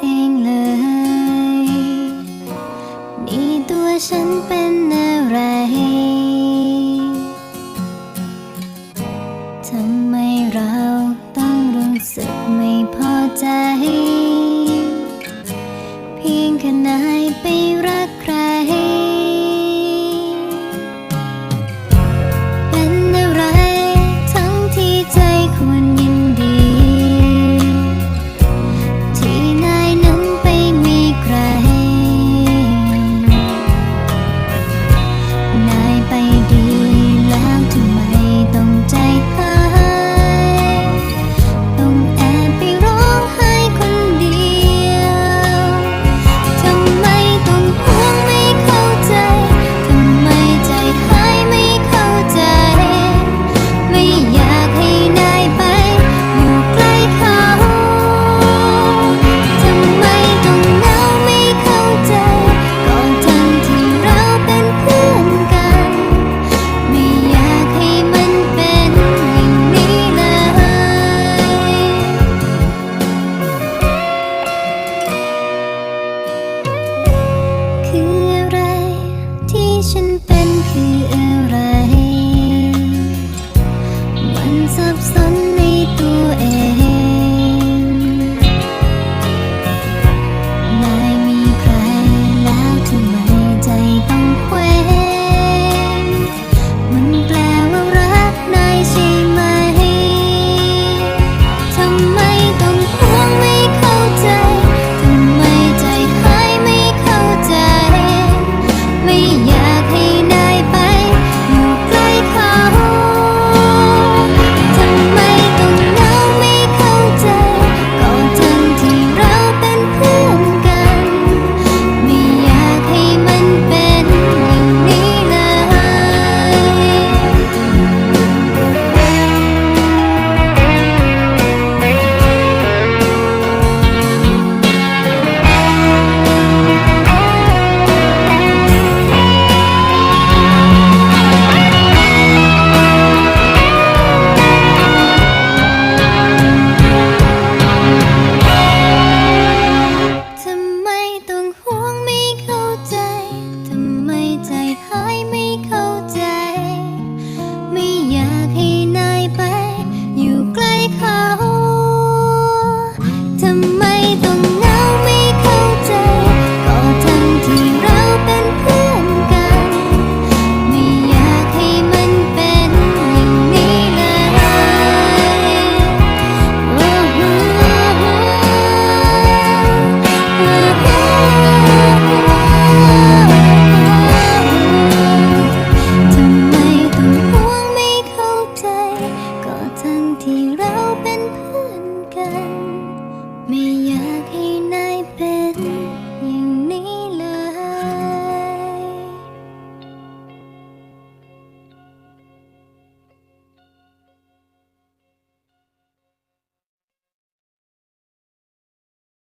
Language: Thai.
เองเลย นี่ตัวฉันเป็นอะไร ทำไมเราต้องรู้สึกไม่พอใจ